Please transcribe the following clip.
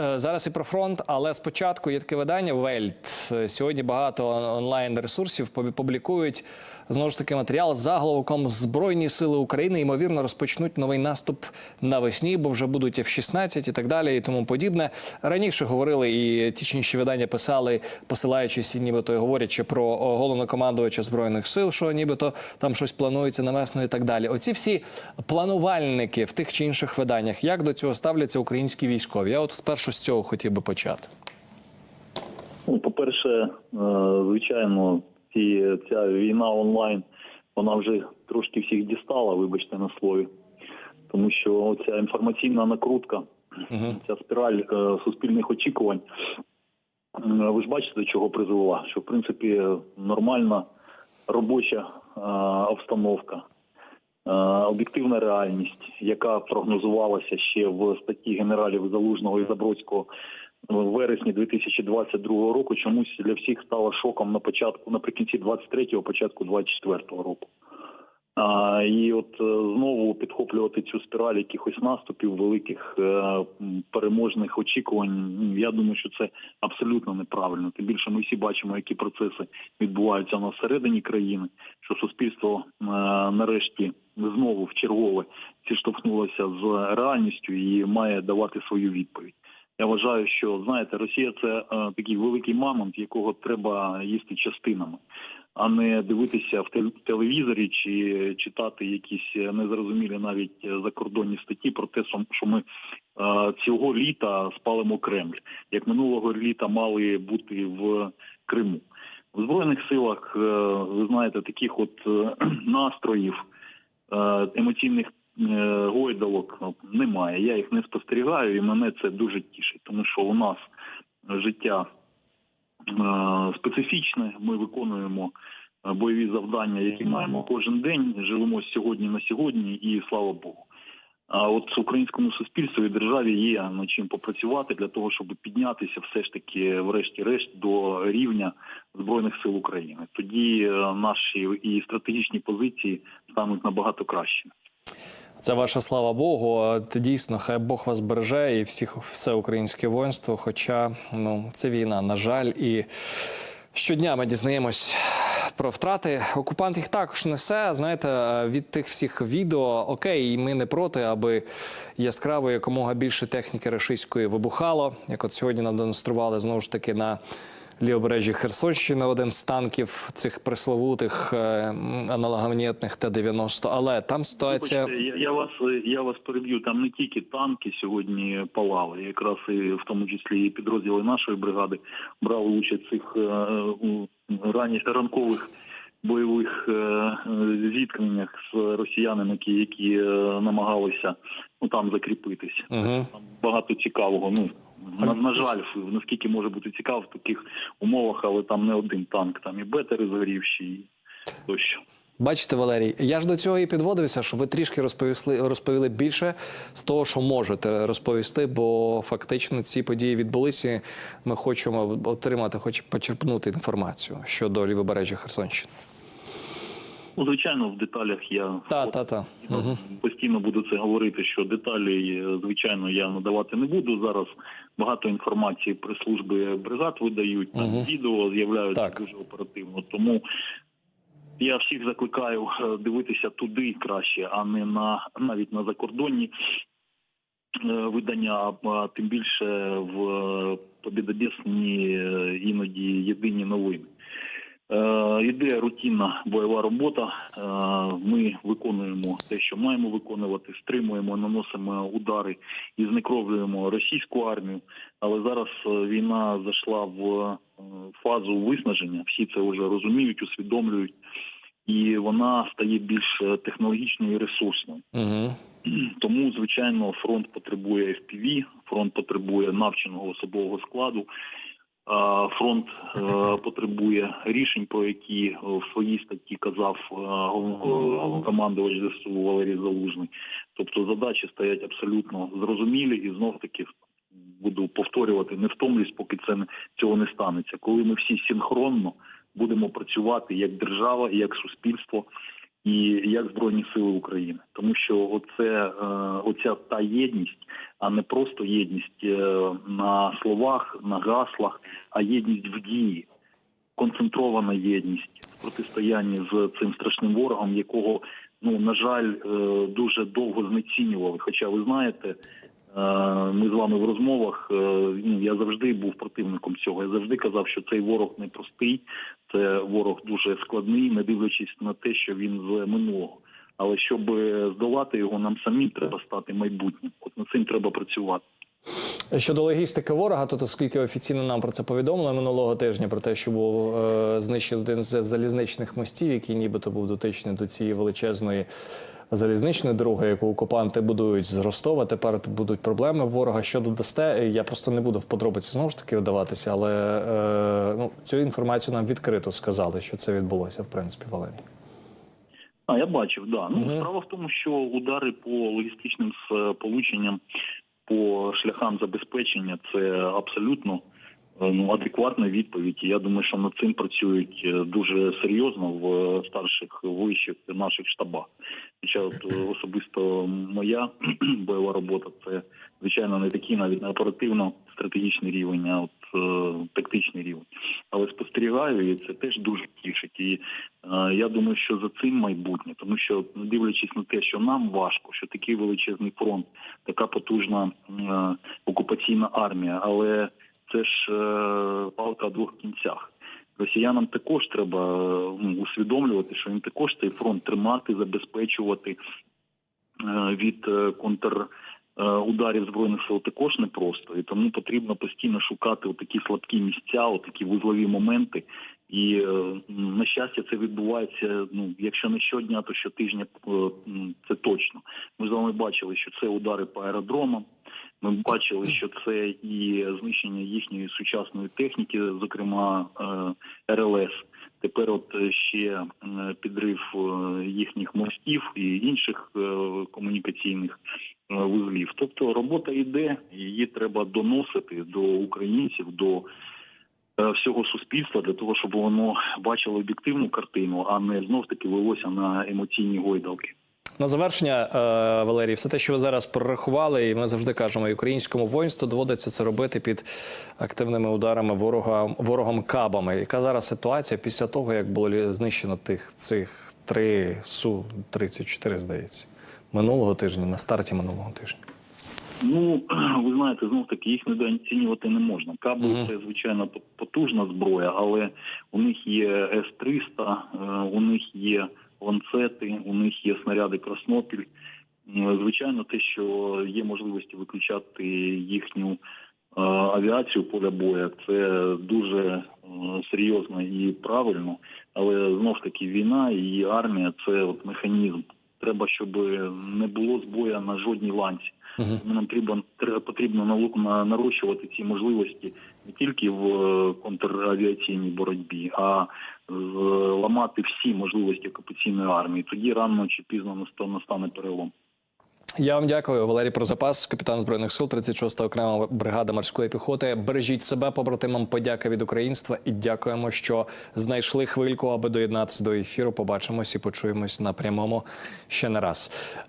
Е, Зараз і про фронт, але спочатку є таке видання Вельт. Е, Сьогодні багато онлайн ресурсів публікують знову ж таки матеріал з заголовком Збройні сили України ймовірно розпочнуть новий наступ навесні, бо вже будуть F-16 і так далі, і тому подібне. Раніше говорили і ті чи інші видання писали, посилаючись, і нібито і говорячи про головнокомандувача збройних сил, що нібито там щось планується на весну і так далі. Оці всі планувальники в тих чи інших виданнях, як до цього ставляться українські військові? Я от спершу з цього хотів би почати. Ну, по-перше, е, звичайно, ці, ця війна онлайн, вона вже трошки всіх дістала, вибачте на слові. Тому що ця інформаційна накрутка, ця спіраль е, суспільних очікувань, ви ж бачите, до чого призвела? Що в принципі нормальна робоча е, обстановка, об'єктивна реальність, яка прогнозувалася ще в статті генералів Залужного і Забродського в вересні 2022 року, чомусь для всіх стало шоком на початку, наприкінці 23-го, початку 24-го року. А, і от е, знову підхоплювати цю спіраль якихось наступів, великих е, переможних очікувань. Я думаю, що це абсолютно неправильно. Тим більше ми всі бачимо, які процеси відбуваються на всередині країни, що суспільство е, нарешті знову в чергове зіштовхнулося з реальністю і має давати свою відповідь. Я вважаю, що знаєте, Росія це е, такий великий мамонт, якого треба їсти частинами, а не дивитися в тел- телевізорі чи читати якісь незрозумілі навіть закордонні статті про те, що- ми цього літа спалимо Кремль, як минулого літа мали бути в Криму. В збройних силах е, ви знаєте таких от е, настроїв е, емоційних гойдалок немає. Я їх не спостерігаю, і мене це дуже тішить, тому що у нас життя специфічне. Ми виконуємо е, бойові завдання, які маємо кожен день. Живемо сьогодні на сьогодні, і слава Богу. А от українському суспільству і державі є над чим попрацювати для того, щоб піднятися все ж таки, врешті-решт, до рівня збройних сил України. Тоді е, наші і стратегічні позиції стануть набагато кращими. Це ваша слава Богу. Дійсно, хай Бог вас береже і всіх все українське воїнство. Хоча ну це війна, на жаль, і щодня ми дізнаємось. Про втрати окупант їх також несе. Знаєте, від тих всіх відео окей, ми не проти, аби яскраво якомога більше техніки рашистської вибухало. Як от сьогодні нам демонстрували знову ж таки на лівобережжі Херсонщини один з танків цих пресловутих е, м, аналогомагнітних Т-90. Але там ситуація. Я, я вас я вас переб'ю. Там не тільки танки сьогодні палали, якраз і в тому числі і підрозділи нашої бригади брали участь в цих е, ранніх ранкових бойових е, зіткненнях з росіянами, які, які намагалися ну там закріпитися. Угу. Там багато цікавого. Ну на, на жаль, наскільки може бути цікаво в таких умовах, але там не один танк, там і бетери згорівші, і тощо. Бачите, Валерій, я ж до цього і підводився, що ви трішки розповісли розповіли більше з того, що можете розповісти, бо фактично ці події відбулися. і Ми хочемо отримати, хоч почерпнути інформацію щодо лівобережжя Херсонщини. Ну, звичайно, в деталях я Та, та, та. Угу. постійно буду це говорити, що деталі, е, звичайно, я надавати не буду. Зараз багато інформації прес-служби бригад видають, там відео з'являються Так. дуже оперативно. Тому я всіх закликаю е, дивитися туди краще, а не на навіть на закордонні е, видання, а- тим більше в е, іноді єдині новини. Е, Іде рутинна бойова робота. Е, Ми виконуємо те, що маємо виконувати, стримуємо, наносимо удари і знекровлюємо російську армію. Але зараз е, війна зайшла в фазу виснаження. Всі це вже розуміють, усвідомлюють, і вона стає більш технологічною і ресурсною. Угу. Тому, звичайно, фронт потребує FPV, фронт потребує навченого особового складу. А, Фронт е, потребує рішень, про які е, в своїй статті казав е, командувач ЗСУ Валерій Залужний. Тобто задачі стоять абсолютно зрозумілі і знов таки буду повторювати, не втомлюсь, поки це не цього не станеться. Коли ми всі синхронно будемо працювати як держава як суспільство і як Збройні Сили України, тому що оце е, оця та єдність, а не просто єдність е, на словах, на гаслах, а єдність в дії, концентрована єдність в протистоянні з цим страшним ворогом, якого ну на жаль е, дуже довго знецінювали. Хоча ви знаєте. Е, Ми з вами в розмовах. е, Ну я завжди був противником цього. Я завжди казав, що цей ворог непростий, це ворог дуже складний, не дивлячись на те, що він з минулого. Але щоб здолати його, нам самим треба стати майбутнім. От над цим треба працювати. Щодо логістики ворога, то оскільки офіційно нам про це повідомили минулого тижня, про те, що був е, знищений один з залізничних мостів, який нібито був дотичний до цієї величезної залізничної дороги, яку окупанти будують з Ростова. Тепер будуть проблеми ворога. Що додасте? Я просто не буду в подробиці знову ж таки вдаватися, але е, ну, цю інформацію нам відкрито сказали, що це відбулося, в принципі, Валерій. А я бачив, да. Ну справа в тому, що удари по логістичним сполученням, по шляхам забезпечення це абсолютно е, ну, адекватна відповідь. І я думаю, що над цим працюють е, дуже серйозно в е, старших вищих наших штабах. Хоча от е, особисто моя бойова робота це звичайно не такий навіть не оперативно-стратегічний рівень, а от е, тактичний рівень. Але спостерігаю, і це теж дуже тішить. І е, я думаю, що за цим майбутнє, тому що дивлячись на те, що нам важко, що такий величезний фронт, така потужна е, окупаційна армія, але це ж е, палка о двох кінцях. Росіянам також треба ну, усвідомлювати, що їм також цей фронт тримати, забезпечувати е, від е, контр. Ударів збройних сил також непросто, і тому потрібно постійно шукати такі слабкі місця, такі вузлові моменти. І на щастя, це відбувається. Ну якщо не щодня, то щотижня це точно. Ми з вами бачили, що це удари по аеродромам. Ми бачили, що це і знищення їхньої сучасної техніки, зокрема е, РЛС. Тепер, от ще е, підрив е, їхніх мостів і інших комунікаційних вузлів. Тобто робота йде, її треба доносити до українців, до всього суспільства для того, щоб воно бачило об'єктивну картину, а не знов таки велося на емоційні гойдалки. На завершення, е, Валерій, все те, що ви зараз прорахували, і ми завжди кажемо, і українському воїнству доводиться це робити під активними ударами ворога ворогом кабами. Яка зараз ситуація після того, як було знищено тих цих три су 34 здається, минулого тижня, на старті минулого тижня? Ну ви знаєте, знов таки їх недооцінювати не можна. Каби Мгм. це звичайно потужна зброя, але у них є С-300, е, у них є ланцети, у них є снаряди Краснопіль. Звичайно, те, що є можливості виключати їхню е, авіацію поля боя, це дуже е, серйозно і правильно. Але знов таки війна і армія це от механізм. Треба, щоб не було збоя на жодній ланці. Тому Нам потрібно на- нарощувати ці можливості не тільки в е, контравіаційній боротьбі, а зламати всі можливості окупаційної армії. Тоді рано чи пізно настане перелом. Я вам дякую, Валерій Прозапас, капітан збройних сил 36-та окрема бригада морської піхоти. Бережіть себе, побратимам. Подяка від українства і дякуємо, що знайшли хвильку, аби доєднатися до ефіру. Побачимось і почуємось на прямому ще не раз.